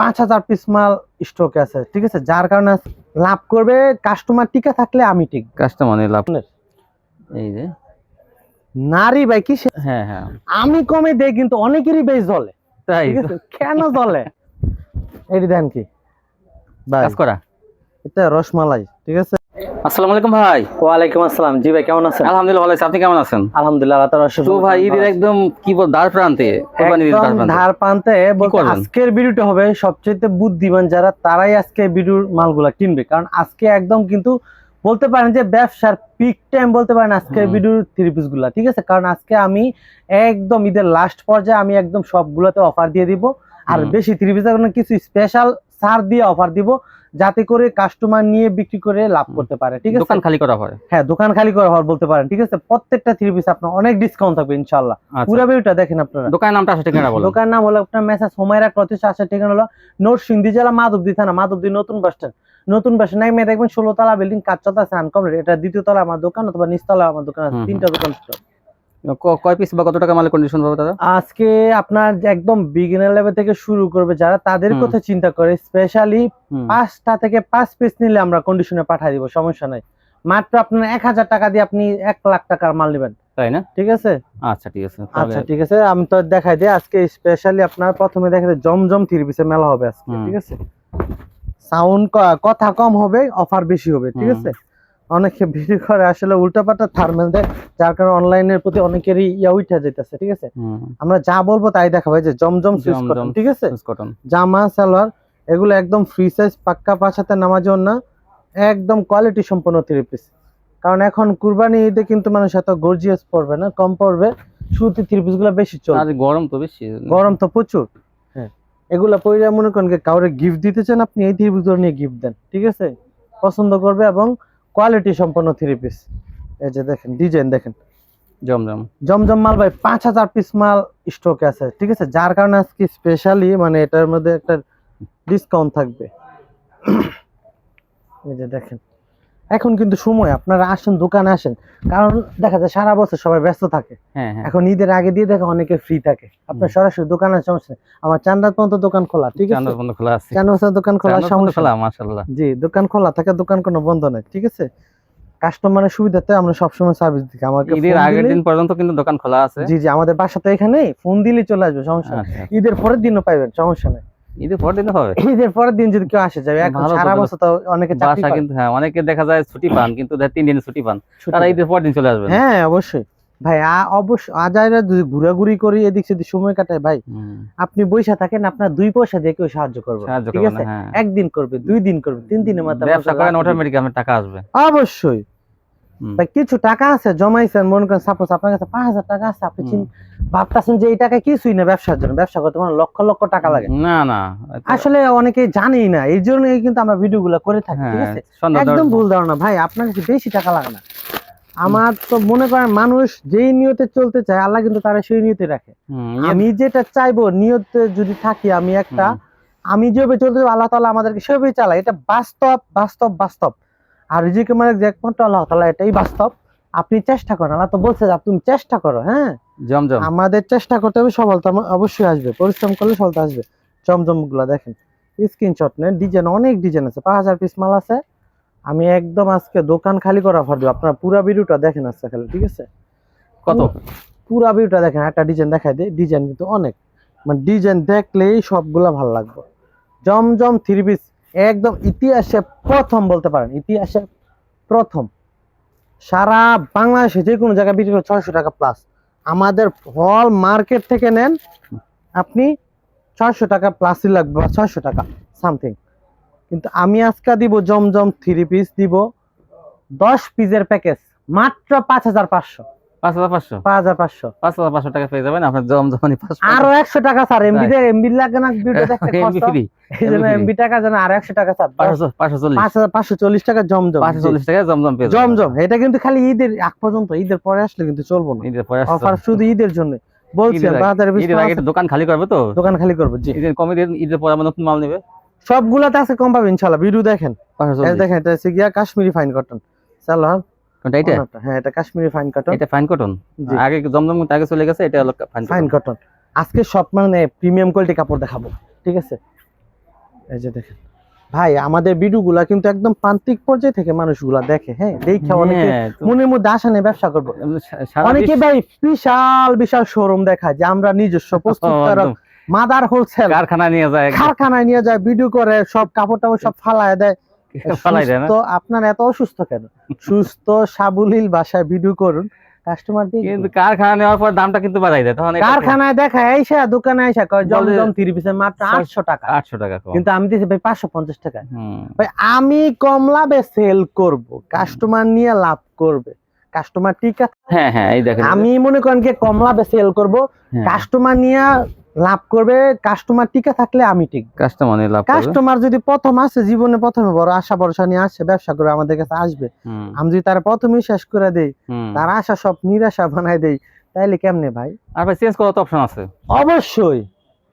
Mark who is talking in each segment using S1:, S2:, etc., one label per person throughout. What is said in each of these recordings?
S1: পাঁচ হাজার পিস মাল স্টকে আছে ঠিক আছে? যার কারণে লাভ করবে কাস্টমার টিকা থাকলে আমি ঠিক।
S2: কাস্টমার লাভ এই যে।
S1: নারী ভাই কি
S2: হ্যাঁ হ্যাঁ।
S1: আমি কমে দেই কিন্তু অনেকেরই বেশ জ্বলে।
S2: তাই
S1: কেন জলে এটি দেন কি।
S2: কাজ করা।
S1: এটা রসমালাই ঠিক আছে?
S2: আসসালামু আলাইকুম ভাই।
S1: ওয়ালাইকুম আসসালাম। জি ভাই কেমন আছেন?
S2: আলহামদুলিল্লাহ ভালো আছি। আপনি কেমন আছেন?
S1: আলহামদুলিল্লাহ আল্লাহ তাআলার
S2: তো ভাই ঈদের একদম কি বল দ্বার প্রান্তে? কোরবানি ঈদের দ্বার
S1: একদম
S2: প্রান্তে।
S1: ধার পান্তে বলতে
S2: করবেন?
S1: আজকের ভিডিওটা হবে সবচেয়ে বুদ্ধিমান যারা তারাই আজকে ভিডিওর মালগুলা কিনবে। কারণ আজকে একদম কিন্তু বলতে পারেন যে ব্যবসার পিক টাইম বলতে পারেন আজকের। ভিডিওর থ্রি পিসগুলা ঠিক আছে? কারণ আজকে আমি একদম ঈদের লাস্ট পর্যায়ে আমি একদম সবগুলোতে অফার দিয়ে দিব। আর বেশি থ্রি জন্য কিছু স্পেশাল ছাড় দিয়ে অফার দিব। যাতে করে কাস্টমার নিয়ে বিক্রি করে লাভ করতে পারে ঠিক আছে?
S2: দোকান খালি করা হয়?
S1: হ্যাঁ দোকান খালি করে অফার বলতে পারেন ঠিক আছে? প্রত্যেকটা থ্রি পিস আপনার অনেক ডিসকাউন্ট থাকবে ইনশাল্লাহ
S2: আচ্ছা।
S1: পুরো ভিডিওটা দেখেন আপনারা।
S2: দোকানের নামটা আসলে ঠিকানা বলো।
S1: দোকান নাম হলো আপনার মেসেজ হোমায়রা ক্লথিস আসার ঠিকানা হলো নরসিংদী জেলা মাধবদী থানা মাধবদী নতুন বাস স্ট্যান্ড। নতুন বাস স্ট্যান্ড নামে দেখবেন ষোলো তলা বিল্ডিং কাজ চলতে আছে আনকমপ্লিট এটা দ্বিতীয় তলা আমার দোকান অথবা নিচতলা আমার দোকান আছে তিনটা দোকান
S2: কয় পিস বা কত টাকা মালের কন্ডিশন পাবে দাদা?
S1: আজকে আপনার একদম বিগিনার লেভেল থেকে শুরু করবে যারা তাদের কথা চিন্তা করে স্পেশালি পাঁচটা থেকে পাঁচ পিস নিলে আমরা কন্ডিশনে পাঠিয়ে দিব সমস্যা নাই। মাত্র আপনার এক হাজার টাকা দিয়ে আপনি এক লাখ টাকার মাল নেবেন।
S2: তাই না?
S1: ঠিক আছে?
S2: আচ্ছা ঠিক আছে
S1: আচ্ছা ঠিক আছে আমি তো দেখাই দিই আজকে স্পেশালি আপনার প্রথমে দিই জমজম থ্রি পিসের মেলা হবে আজকে ঠিক আছে? সাউন্ড কথা কম হবে অফার বেশি হবে ঠিক আছে? অনেকে ভিডিও করে আসলে উল্টাপাল্টা থার্মেল দেয় যার কারণে অনলাইনের প্রতি অনেকেরই ইয়া উঠে যেতেছে ঠিক আছে? আমরা যা বলব তাই দেখাবো যে জমজম সুইচ কটন ঠিক আছে? জামা সালোয়ার এগুলো একদম ফ্রি সাইজ পাক্কা পাঁচ হাতে নামাজ না একদম কোয়ালিটি সম্পন্ন থ্রি পিস কারণ এখন কুরবানি ঈদে কিন্তু মানুষ এত গর্জিয়াস পড়বে না কম পড়বে শুরুতে থ্রি পিসগুলো বেশি চলবে।
S2: আর গরম তো বেশি।
S1: গরম তো প্রচুর। হ্যাঁ। এগুলা পয়লা মনে করেন কাউরে গিফট দিতে চান আপনি এই থ্রি পিস নিয়ে গিফট দেন ঠিক আছে? পছন্দ করবে এবং কোয়ালিটি সম্পন্ন থ্রি পিস এই যে দেখেন ডিজাইন দেখেন।
S2: জমজম।
S1: জমজম মাল ভাই পাঁচ হাজার পিস মাল স্টকে আছে। ঠিক আছে? যার কারণে আজকে স্পেশালি মানে এটার মধ্যে একটা ডিসকাউন্ট থাকবে। এই যে দেখেন। এখন কিন্তু সময় আপনারা আসেন দোকানে আসেন। কারণ দেখা যায় সারা বছর সবাই ব্যস্ত থাকে।
S2: হ্যাঁ হ্যাঁ।
S1: এখন ঈদের আগে দিয়ে দেখে অনেকে ফ্রি থাকে। আপনার সরাসরি দোকানে সমস্যা। আমার চান্দার পর্যন্ত দোকান খোলা ঠিক আছে?
S2: চান্দার বন্ধ খোলা আছে।
S1: চান্দার দোকান খোলা সমস্যা
S2: খোলা মাশাআল্লাহ।
S1: জি দোকান খোলা থাকে দোকান কোনো বন্ধ নেই ঠিক আছে? কাস্টমারের সুবিধাতে আমরা সবসময় সার্ভিস দিই। আমাকে
S2: ঈদের আগের দিন পর্যন্ত কিন্তু দোকান খোলা আছে।
S1: জি জি আমাদের বাসা তো এখানে ফোন দিলে চলে আসবে সমস্যা নেই।
S2: আচ্ছা।
S1: ঈদের পরের দিনও পাইবেন সমস্যা নেই।
S2: ঈদের পর দিন হবে?
S1: ঈদের পরের দিন যদি কেউ আসে যাবে এখন সারা বছর তো অনেকে চাকরি
S2: বাসা কিন্তু হ্যাঁ অনেকে দেখা যায় ছুটি পান কিন্তু তিন দিন ছুটি পান। তারা ঈদের পর দিন চলে আসবেন।
S1: হ্যাঁ অবশ্যই। ভাই আ- অবশ্য আজাইরা যদি ঘোরাঘুরি করি এদিক সেদিক সময় কাটায় ভাই আপনি বৈশা থাকেন আপনার দুই পয়সা দিয়ে কেউ সাহায্য করবে ঠিক আছে?
S2: হ্যাঁ।
S1: একদিন করবে দুই দিন করবে তিন দিনের মাথায়
S2: ব্যবসা
S1: মানুষের
S2: করেন অটোমেটিক আমার টাকা আসবে।
S1: অবশ্যই। ভাই কিছু টাকা আছে জমাইছেন মনে করেন সাপোজ আপনার কাছে পাঁচ হাজার টাকা আছে আপনি ভাবতেছেন যে এই টাকা কিছুই না ব্যবসার জন্য। ব্যবসা করতে মানে লক্ষ লক্ষ টাকা লাগে।
S2: না না
S1: আসলে অনেকে জানেই না এই জন্যই কিন্তু আমরা ভিডিও গুলো করে থাকি ঠিক
S2: হ্যাঁ
S1: আছে? একদম ভুল ধারণা। ভাই আপনার কাছে বেশি টাকা লাগে না। আমার তো মনে করেন মানুষ যেই নিয়তে চলতে চায় আল্লাহ কিন্তু তারা সেই নিয়তে রাখে।
S2: ইয়ে-
S1: আমি যেটা চাইব নিয়তে যদি থাকি আমি একটা আমি যেভাবে চলতে আল্লাহ তাআলা আমাদেরকে সেভাবেই চালায়। এটা বাস্তব বাস্তব বাস্তব। আর রিজিকে মানে যে একমাত্র আল্লাহ তাআলা এটাই বাস্তব। আপনি চেষ্টা করেন আল্লাহ তো বলছে যে তুমি চেষ্টা করো হ্যাঁ?
S2: জমজম
S1: আমাদের চেষ্টা করতে হবে সফলতা অবশ্যই আসবে পরিশ্রম করলে সফলতা আসবে। চমচমগুলা দেখেন স্ক্রিনশট নেন ডিজাইন অনেক ডিজাইন আছে পাঁচ হাজার পিস মাল আছে। আমি একদম আজকে দোকান খালি করা অফার দিব আপনারা পুরা ভিডিওটা দেখেন আজকে খালি ঠিক আছে?
S2: কত?
S1: পুরা ভিডিওটা দেখেন একটা ডিজাইন দেখাই দিই ডিজাইন কিন্তু অনেক। মানে ডিজাইন দেখলেই সবগুলা ভালো লাগবে। জমজম থ্রি পিস একদম ইতিহাসে প্রথম বলতে পারেন, ইতিহাসে প্রথম। সারা বাংলাদেশে যে কোনো জায়গায় বিক্রি করে ছয়শো টাকা প্লাস আমাদের হল মার্কেট থেকে নেন আপনি ছয়শো টাকা প্লাসই লাগবে বা ছয়শো টাকা সামথিং কিন্তু আমি আজকে দিব জমজম থ্রি পিস দিব দশ পিসের প্যাকেজ মাত্র পাঁচ হাজার পাঁচশো।
S2: পাঁচ হাজার পাঁচশো?
S1: পাঁচ হাজার পাঁচশো।
S2: পাঁচ হাজার পাঁচশো টাকা পেয়ে যাবেন আপনার জমজমানি পাঁচশো
S1: আরও একশো টাকা স্যার এমবি এমবি লাগে না
S2: এমবি ফ্রি
S1: এই জন্য এমবি টাকা যেন আরও একশো টাকা স্যার
S2: পাঁচশো পাঁচশো চল্লিশ।
S1: পাঁচ হাজার পাঁচশো চল্লিশ টাকা জমজম।
S2: পাঁচশো চল্লিশ টাকা জমজম পেয়ে
S1: জমজম। এটা কিন্তু খালি ঈদের আগ পর্যন্ত ঈদের পরে আসলে কিন্তু চলবো না।
S2: ঈদের পরে।
S1: অফার শুধু ঈদের জন্য। বলছি
S2: ঈদের আগে-
S1: বাজারে
S2: ঈদের আগে একটু দোকান খালি করবে তো?
S1: দোকান খালি করব জি।
S2: কমে দিয়ে ঈদের পরে আমার নতুন মাল নেবে।
S1: সবগুলাতে আছে কম পাবে ইনশাল্লাহ। ভিডিও দেখেন। দেখেন এটা হচ্ছে গিয়া কাশ্মীরি ফাইন কটন চলো
S2: কোনটা এটা
S1: হ্যাঁ এটা কাশ্মীরি ফাইন কটন
S2: এটা ফাইন কটন আগে জমজম আগে চলে গেছে এটা হলো ফাইন
S1: ফাইন
S2: কটন
S1: আজকে সব মানে প্রিমিয়াম কোয়ালিটি কাপড় দেখাবো ঠিক আছে? এই যে দেখেন। ভাই আমাদের ভিডিওগুলা কিন্তু একদম প্রান্তিক পর্যায়ে থেকে মানুষগুলা দেখে হ্যাঁ? দেখে অনেকে
S2: হ্যাঁ,
S1: মনের মধ্যে আশা নিয়ে ব্যবসা করব। অনেকে ভাই বিশাল বিশাল শোরুম দেখায় যে আমরা নিজস্ব প্রস্তুতকারক মাদার হোলসেল
S2: কারখানায় নিয়ে যায়
S1: কারখানায় নিয়ে যায় ভিডিও করে সব কাপড় টাপড় সব ফালায় দেয়। সুস্থ আপনার এত অসুস্থ কেন? সুস্থ সাবলীল বাসায় ভিডিও করুন কাস্টমার দিয়ে
S2: কিন্তু কারখানা নেওয়ার পর দামটা কিন্তু বাড়াই দেয় তখন
S1: কারখানায় দেখা আইসা দোকানে আইসা কয় জম তিরিশ পিসের মাত্র আটশো টাকা।
S2: আটশো টাকা
S1: কিন্তু আমি দিচ্ছি ভাই পাঁচশো পঞ্চাশ টাকা। ভাই আমি কম লাভে সেল করব কাস্টমার নিয়ে লাভ করবে। কাস্টমার ঠিক আছে?
S2: হ্যাঁ হ্যাঁ এই দেখেন।
S1: আমি মনে করেন কি কম লাভে সেল করব
S2: হ্যাঁ,
S1: কাস্টমার নিয়ে লাভ করবে কাস্টমার টিকা থাকলে আমি ঠিক।
S2: কাস্টমার লাভ
S1: কাস্টমার যদি প্রথম আসে জীবনে প্রথমে বড় আশা ভরসা নিয়ে আসে ব্যবসা করে আমাদের কাছে আসবে। আমি যদি তার প্রথমেই শেষ করে দেই তার আশা সব নিরাশা বানাই দেই তাইলে কেমনে ভাই?
S2: আর ভাই চেঞ্জ করার তো অপশন আছে।
S1: অবশ্যই।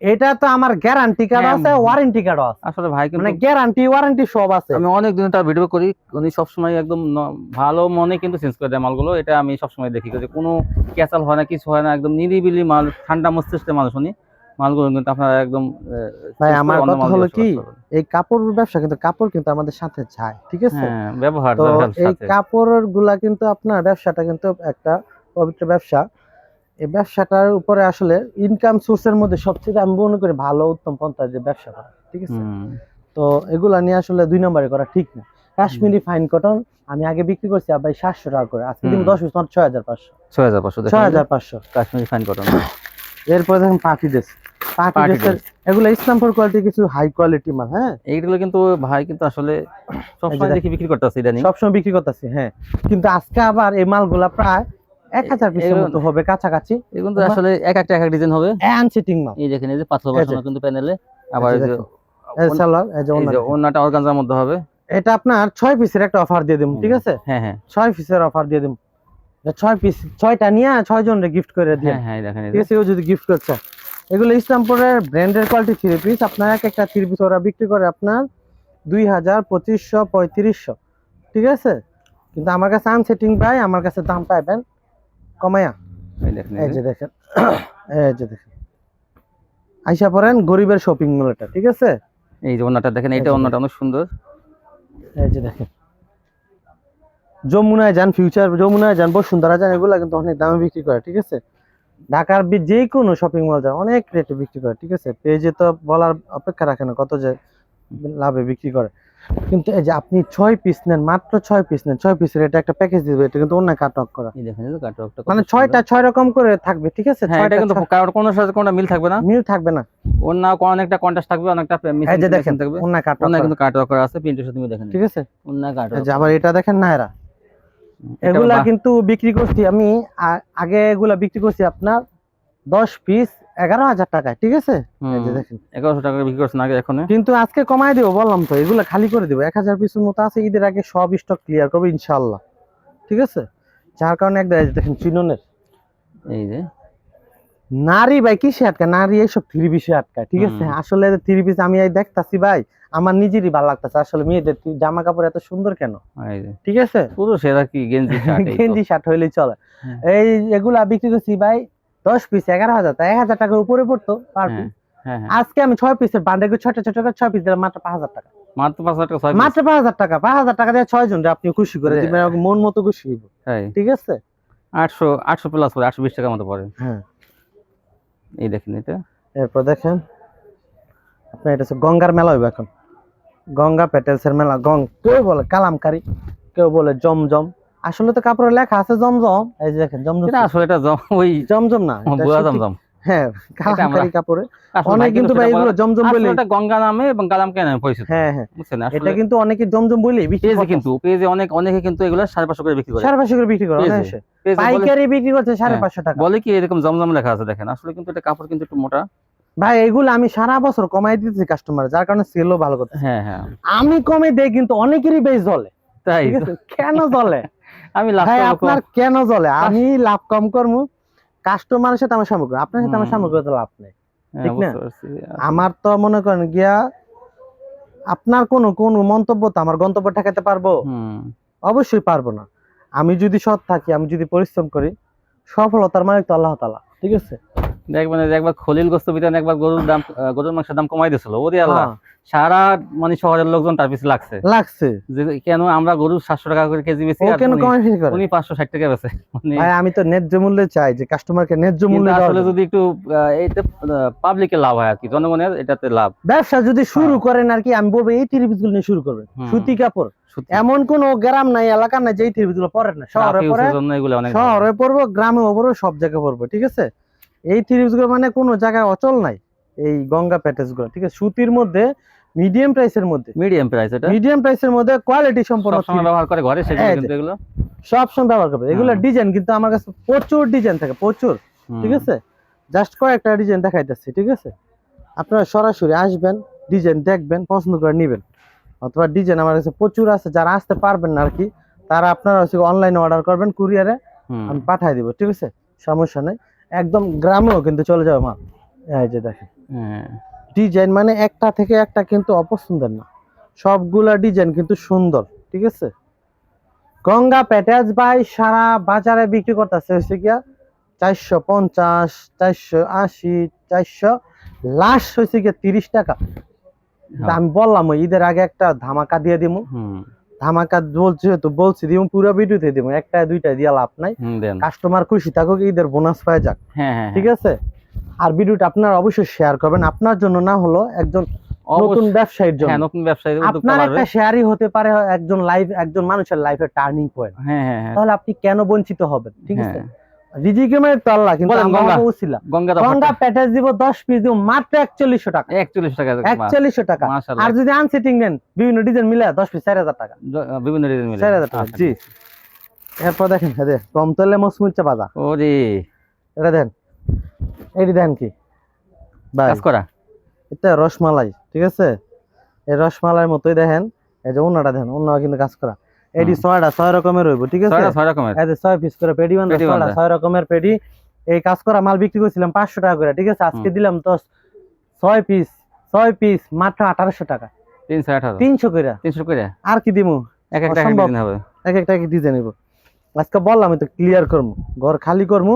S1: এটা তো আমার গ্যারান্টি কার্ড আছে ওয়ারেন্টি কার্ড আছে।
S2: আসলে ভাই
S1: মানে গ্যারান্টি ওয়ারেন্টি সব আছে।
S2: আমি অনেক দিন তার ভিডিও করি উনি সবসময় একদম ভালো মনে কিন্তু চেঞ্জ করে দেয় মালগুলো। এটা আমি সবসময় দেখি যে কোনো ক্যাচাল হয় না কিছু হয় না একদম নিরিবিলি মাল ঠান্ডা মস্তিষ্কের মানুষ উনি। মালগুলো কিন্তু আপনারা একদম
S1: ভাই, আমার কথা হলো কি, এই কাপড় ব্যবসা কিন্তু কাপড় কিন্তু আমাদের সাথে যায় ঠিক আছে?
S2: হ্যাঁ ব্যবহার
S1: তো এই। কাপড়েরগুলা কিন্তু আপনার ব্যবসাটা কিন্তু একটা পবিত্র ব্যবসা। এই ব্যবসাটার উপরে আসলে ইনকাম সোর্সের মধ্যে সবচেয়ে আমি মনে করি ভালো উত্তম পন্থা যে ব্যবসা করা ঠিক আছে? তো এগুলা নিয়ে আসলে দুই নম্বরে করা ঠিক না। কাশ্মীরি ফাইন কটন আমি আগে বিক্রি করছি ভাই সাতশো টাকা করে আজকে দিন। দশ মাত্র ছয় হাজার পাঁচশো।
S2: ছয় হাজার পাঁচশো
S1: ছয় হাজার পাঁচশো।
S2: কাশ্মীরি ফাইন কটন
S1: এরপরে দেখেন
S2: Party
S1: ড্রেসের এগুলো ইসলামপুর কোয়ালিটি কিছু হাই কোয়ালিটি মাল হ্যাঁ?
S2: এইগুলো কিন্তু ভাই কিন্তু আসলে সবসময়
S1: দেখি
S2: বিক্রি করতেছে ইদানিং।
S1: সবসময় বিক্রি করতেছি হ্যাঁ। কিন্তু আজকে আবার এই মালগুলা প্রায় এক হাজার পিসের মতো হবে কাছাকাছি।
S2: এগুলো আসলে এক একটা এক এক ডিজাইন হবে।
S1: আনসিটিং মাল।
S2: এই দেখেন এই যে পাথর বসানো কিন্তু প্যানেলে আবার
S1: এই
S2: এই
S1: যে
S2: যে
S1: দেখো। এই
S2: ওন-
S1: সালোয়ার এই যে
S2: এই
S1: ওড়না
S2: যে
S1: দেখেন।
S2: ওন্নাটা অর্গানজার মধ্যে হবে।
S1: এটা আপনার ছয় পিসের একটা অফার দিয়ে দিব ঠিক আছে?
S2: হ্যাঁ হ্যাঁ।
S1: ছয় পিসের অফার দিয়ে দেবো ছয় পিস ছয়টা নিয়ে ছয় জনের গিফট করে দিয়ে
S2: হ্যাঁ হ্যাঁ দেখেন
S1: ঠিক আছে ও যদি গিফট করছে। এগুলো ইসলামপুরের ব্র্যান্ডের কোয়ালিটি থ্রি পিস আপনার এক একটা থ্রি পিস ওরা বিক্রি করে আপনার দুই হাজার পঁচিশশো পঁয়ত্রিশশো। ঠিক আছে? কিন্তু আমার কাছে আনসেটিং পাই আমার কাছে দাম পাইবেন কমায়া।
S2: এই যে।
S1: দেখেন এই যে দেখেন। আইসা পড়েন গরিবের শপিং মল এটা ঠিক আছে?
S2: এই যে ওন্নাটা দেখেন এটা ওন্নাটা অনেক সুন্দর।
S1: এই যে দেখেন। যমুনায় যান ফিউচার যমুনায় যান বসুন্ধরা যান এগুলো কিন্তু অনেক দামে বিক্রি করে ঠিক আছে? ঢাকার যে কোনো শপিং মল যান অনেক রেটে বিক্রি করে ঠিক আছে? পেজে তো বলার অপেক্ষা রাখে না কত যে লাভে বিক্রি করে। কিন্তু এই যে আপনি ছয় পিস নেন মাত্র ছয় পিস নেন ছয় পিসের এটা একটা প্যাকেজ দিবে এটা কিন্তু অন্য কাটক করা। মানে ছয়টা ছয় রকম করে থাকবে ঠিক আছে?
S2: হ্যাঁ এটা কিন্তু কারোর কোনো সাথে কোনো মিল থাকবে না।
S1: মিল থাকবে না।
S2: অন্য অনেকটা কন্ট্রাস্ট থাকবে অনেকটা
S1: এই যে দেখেন অন্য কাটক
S2: অন্য কিন্তু কাটওয়ার্ক করা আছে প্রিন্টের সাথে মিল দেখেন
S1: ঠিক আছে?
S2: অন্য
S1: যে আবার এটা দেখেন নায়রা। এগুলা কিন্তু বিক্রি করছি আমি আগে এগুলা বিক্রি করছি আপনার দশ পিস এগারো হাজার টাকায় ঠিক আছে?
S2: এগারোশো টাকা বিক্রি করছেন আগে এখন
S1: কিন্তু আজকে কমাই দেবো বললাম তো এগুলা খালি করে দেবো। এক হাজার পিসের মতো আছে ঈদের আগে সব স্টক ক্লিয়ার করব ইনশাল্লাহ ঠিক আছে? যার কারণে এক দেখেন চিননের।
S2: এই যে।
S1: নারী ভাই কিসে আটকায়? নারী এইসব থ্রি পিসে আটকায় ঠিক আছে? আসলে থ্রি পিস আমি দেখতাছি ভাই আমার নিজেরই ভালো লাগতেছে। আসলে মেয়েদের জামা কাপড় এত সুন্দর কেন? ঠিক আছে?
S2: পুরো সেরা কি গেঞ্জি শার্ট
S1: গেঞ্জি শার্ট হইলেই চলে।
S2: হ্যাঁ।
S1: এই এগুলা বিক্রি করছি ভাই দশ পিস এগারো হাজার। তা এক হাজার টাকার উপরে পড়তো পার
S2: হ্যাঁ, হ্যাঁ
S1: আজকে আমি ছয় পিসের বান্ডেল ছোট ছোট করে ছয় পিস দিলাম মাত্র পাঁচ হাজার টাকা।
S2: মাত্র পাঁচ হাজার টাকা ছয়
S1: মাত্র পাঁচ হাজার টাকা। পাঁচ হাজার টাকা দিয়ে ছয় জন আপনি খুশি করে দিবেন মন মতো খুশি হইব। ঠিক আছে?
S2: আটশো আটশো প্লাস পরে আটশো বিশ টাকার মতো পড়ে।
S1: হ্যাঁ।
S2: এই দেখেন এটা।
S1: এরপর দেখেন। আপনার এটা হচ্ছে গঙ্গার মেলা হইব এখন। গঙ্গা প্যাটেলসের মেলা গং কেউ বলে কালামকারি কেউ বলে জমজম। আসলে তো কাপড়ে লেখা আছে জমজম। এই যে দেখেন জমজম
S2: এটা আসলে এটা জম- ওই
S1: জমজম না
S2: বুয়া জমজম।
S1: হ্যাঁ কালামকারি কাপড়ে। অনেক কিন্তু ভাই এগুলো জমজম বলে
S2: ওটা গঙ্গা নামে এবং কালাম কেন পরিচিত।
S1: হ্যাঁ হ্যাঁ।
S2: বুঝছেন?
S1: এটা কিন্তু অনেকে জমজম বলে
S2: পেজে কিন্তু পেজে অনেক অনেকে কিন্তু এগুলো করে বিক্রি করে।
S1: করে বিক্রি করে
S2: পেজে।
S1: অনায়াসে। পাইকারি বিক্রি করছে টাকা।
S2: বলে কি এরকম জমজম লেখা আছে দেখেন। আসলে কিন্তু এটা কাপড় কিন্তু একটু মোটা।
S1: ভাই এগুলো আমি সারা বছর কমাই দিতেছি কাস্টমার যার কারণে সেলও ভালো করতে
S2: হ্যাঁ হ্যাঁ।
S1: আমি কমে দেই কিন্তু অনেকেরই বেশ জ্বলে।
S2: তাই
S1: কেন জ্বলে?
S2: আমি লাভ
S1: ভাই আপনার কেন জ্বলে? আমি লাভ কম করব কাস্টমারের সাথে আমার সামগ্রী আপনার সাথে আমার সামগ্রী তো লাভ নেই। ঠিক না? আমার তো মনে করেন গিয়া আপনার কোন কোন মন্তব্য তো আমার গন্তব্য ঠেকাতে পারব? অবশ্যই পারব না। আমি যদি সৎ থাকি আমি যদি পরিশ্রম করি সফলতার মালিক তো আল্লাহ তালা ঠিক আছে?
S2: দেখবেন যে একবার খলিল গোস্ত বিতান একবার গরুর দাম গরুর মাংসের দাম কমাই দিয়েছিল ওরে আল্লাহ
S1: হ্যাঁ,
S2: সারা মানে শহরের লোকজন তার পিছনে লাগছে।
S1: লাগছে?
S2: যে কেন আমরা গরুর সাতশো টাকা করে কেজি বেশি
S1: কেন কমাই করে?
S2: উনি পাঁচশো ষাট টাকা বেছে মানে
S1: ভাই আমি তো ন্যায্য মূল্যে চাই যে কাস্টমারকে ন্যায্য মূল্যে
S2: আসলে যদি একটু এইতে পাবলিকের লাভ হয় আর কি জনগণের এটাতে লাভ।
S1: ব্যবসা যদি শুরু
S2: হ্যাঁ।
S1: করেন আর কি আমি বলব এই থ্রিপিসগুলো নিয়ে শুরু করবেন। সুতি কাপড়। এমন কোন গ্রাম নাই এলাকা নাই যে এই থ্রিপিসগুলো পরে না। শহরে পরে শহরে পড়ব গ্রামে পড়ব সব জায়গায় পড়ব ঠিক আছে? এই থ্রিপিসগুলো মানে কোনো জায়গায় অচল নাই। এই গঙ্গা প্যাটেজগুলো ঠিক আছে? সুতির মধ্যে মিডিয়াম প্রাইসের মধ্যে।
S2: মিডিয়াম প্রাইস এটা?
S1: মিডিয়াম প্রাইসের মধ্যে কোয়ালিটি সম্পন্ন
S2: সবসময় ব্যবহার করে ঘরে সেজন্য কিন্তু এগুলো?
S1: সব সময় ব্যবহার করবে এগুলো ডিজাইন কিন্তু আমার কাছে প্রচুর ডিজাইন থাকে প্রচুর ঠিক আছে? জাস্ট কয়েকটা ডিজাইন দেখাইতেছি ঠিক আছে? আপনারা সরাসরি আসবেন ডিজাইন দেখবেন পছন্দ করে নেবেন। অথবা ডিজাইন আমার কাছে প্রচুর আছে যারা আসতে পারবেন না আর কি তারা আপনারা অনলাইনে অর্ডার করবেন কুরিয়ারে। আমি পাঠাই দিব ঠিক আছে? সমস্যা নেই। একদম গ্রামেও কিন্তু চলে যাবে মাল এই যে দেখেন।
S2: হ্যাঁ।
S1: ডিজাইন মানে একটা থেকে একটা কিন্তু অপছন্দের না। সবগুলা ডিজাইন কিন্তু সুন্দর ঠিক আছে? গঙ্গা প্যাটাজ ভাই সারা বাজারে বিক্রি করতেছে হচ্ছে গিয়া চারশো পঞ্চাশ চারশো আশি চারশো লাস্ট হয়েছে গিয়া তিরিশ টাকা। আমি বললাম ওই ঈদের আগে একটা ধামাকা দিয়ে দিব
S2: হুম।
S1: ধামাকা বলছি তো বলছি দিব পুরো ভিডিওতে দিব একটা দুইটা দিয়া লাভ নাই। কাস্টমার খুশি থাকুক ঈদের বোনাস পায় যাক।
S2: হ্যাঁ হ্যাঁ
S1: ঠিক আছে? আর ভিডিওটা আপনার অবশ্যই শেয়ার করবেন। আপনার জন্য না হলো একজন নতুন ব্যবসায়ীর জন্য।
S2: হ্যাঁ নতুন ব্যবসায়ী
S1: আপনার একটা শেয়ারই হতে পারে একজন লাইফ একজন মানুষের লাইফের টার্নিং পয়েন্ট
S2: হ্যাঁ হ্যাঁ হ্যাঁ।
S1: তাহলে আপনি কেন বঞ্চিত হবেন? ঠিক আছে?
S2: হ্যাঁ।
S1: রিজিকে মানে তো কিন্তু
S2: গঙ্গা।
S1: বলছিলাম
S2: গঙ্গা
S1: গঙ্গা প্যাটেজ দিব দশ পিস দিব মাত্র টাকা।
S2: টাকা
S1: টাকা। আর যদি আনসিটিং নেন বিভিন্ন ডিজাইন মিলে পিস চার হাজার টাকা।
S2: বিভিন্ন ডিজাইন মিলে।
S1: টাকা।
S2: আচ্ছা।
S1: জি। এরপর দেখেন দে, কম তেলে মসমুচা বাজা
S2: ওরে।
S1: এটা দেন। এটি দেন কি? ভাই
S2: কাজ করা?
S1: এটা রসমালাই ঠিক আছে? এই রসমালাইয়ের মতোই দেখেন এই যে অন্যটা দেখেন অন্য কিন্তু কাজ করা।
S2: হুম।
S1: ছয়টা ছয় রকমের হইব ঠিক আছে?
S2: ছয় রকমের।
S1: এই যে ছয় পিস করে পেডি বান্ধা ছয়টা ছয় রকমের পেডি এই কাজ করা মাল বিক্রি করছিলাম পাঁচশো টাকা করে ঠিক আছে? আজকে দিলাম দশ ছয় পিস ছয় পিস মাত্র আঠারোশো টাকা।
S2: তিনশো আঠারো।
S1: তিনশো করে
S2: তিনশো করে
S1: আর কি দিমু?
S2: এক একটা এক
S1: অসম্ভব।
S2: দিন হবে।
S1: এক একটা এক ডিজাইন নিব আজকে বললাম তো ক্লিয়ার করব ঘর খালি করব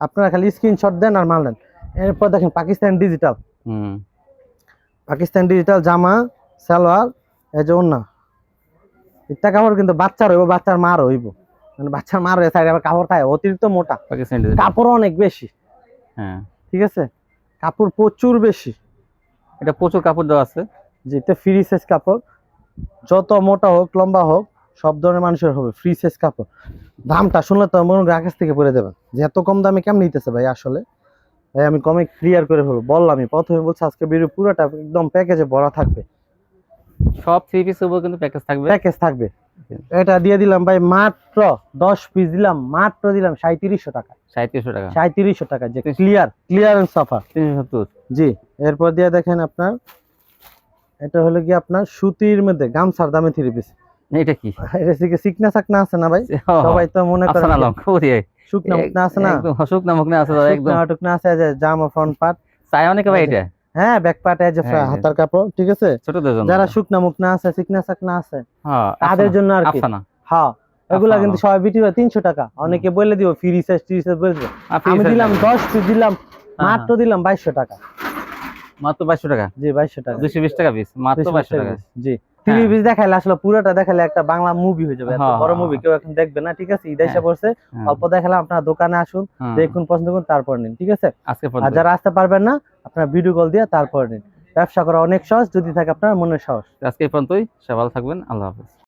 S1: আপনারা খালি স্ক্রিনশট দেন আর মাল নেন। এরপর দেখেন পাকিস্তান ডিজিটাল
S2: হুম।
S1: পাকিস্তান ডিজিটাল জামা সালোয়ার এই যে অন্য এটা কাপড় কিন্তু বাচ্চা হইব বাচ্চার মা হইব মানে বাচ্চার মার হয়ে সাইড আবার কাপড় থাকে অতিরিক্ত মোটা। কাপড় অনেক বেশি।
S2: হ্যাঁ।
S1: ঠিক আছে? কাপড় প্রচুর বেশি।
S2: এটা প্রচুর কাপড় দেওয়া আছে।
S1: যে এটা ফ্রি সাইজ কাপড়। যত মোটা হোক লম্বা হোক সব ধরনের মানুষের হবে ফ্রি সাইজ কাপড়। দামটা শুনলে তো মনে হয় আকাশ থেকে পড়ে দেবেন। যে এত কম দামে কেমন নিতেছে ভাই আসলে? ভাই আমি কমে ক্লিয়ার করে ফেলব। বললামই প্রথমে বলছি আজকে ভিডিও পুরোটা একদম প্যাকেজে ভরা থাকবে।
S2: সব থ্রি পিসের উপর কিন্তু প্যাকেজ থাকবে।
S1: প্যাকেজ থাকবে। এটা দিয়ে দিলাম ভাই মাত্র দশ পিস দিলাম মাত্র দিলাম সাঁত্রিশশো টাকা।
S2: সাঁত্রিশশো টাকা।
S1: সাঁত্রিশশো টাকা যে ক্লিয়ার ক্লিয়ারেন্স অফার জি এরপর দিয়ে দেখেন আপনার এটা হলো কি আপনার সুতির মধ্যে গামছার দামে থ্রি পিস
S2: এটা কি?
S1: এটা থেকে সিকনা সাকনা আছে না ভাই? সবাই তো মনে করে
S2: আফসানা লঙ্কা ওরে
S1: শুকনা মুকনা আছে না?
S2: একদম অসুখ নামক না আছে একদম
S1: শুকনা টুকনা আছে যে জামা ফ্রন্ট পার্ট
S2: চাই অনেকে ভাই এটা।
S1: হ্যাঁ ব্যাক পার্ট যে
S2: হ্যাঁ,
S1: হাতার কাপড় ঠিক আছে?
S2: ছোটদের জন্য
S1: যারা শুকনা মুকনা আছে সিকনা সাকনা আছে
S2: হ্যাঁ
S1: তাদের জন্য আর কি। হ্যাঁ এগুলা কিন্তু সবাই বিক্রি হয় তিনশো টাকা। অনেকে বলে দিব ফ্রি সাইজ সাইজ বলে দিবে। আমি দিলাম দশ দিলাম
S2: হ্যাঁ,
S1: মাত্র দিলাম বাইশশো টাকা।
S2: মাত্র বাইশশো টাকা?
S1: জি বাইশশো টাকা।
S2: দুশো বিশ টাকা পিস মাত্র বাইশশো
S1: টাকা জি। থ্রি পিস দেখাইলে আসলে পুরোটা দেখালে একটা বাংলা মুভি হয়ে যাবে
S2: হ্যাঁ,
S1: বড়
S2: হ্যাঁ,
S1: মুভি কেউ এখন দেখবে না ঠিক আছে? ঈদ এসে
S2: হ্যাঁ।
S1: পড়ছে
S2: হ্যাঁ,
S1: অল্প দেখালাম আপনার দোকানে আসুন
S2: হ্যাঁ,
S1: দেখুন পছন্দ করুন তারপর নিন ঠিক আছে? আর যারা আসতে পারবেন না আপনার ভিডিও কল দিয়ে তারপর নিন। ব্যবসা করা অনেক সহজ, যদি থাকে আপনার মনের সাহস।
S2: আজকে এই পর্যন্তই সে ভালো থাকবেন, আল্লাহ হাফেজ।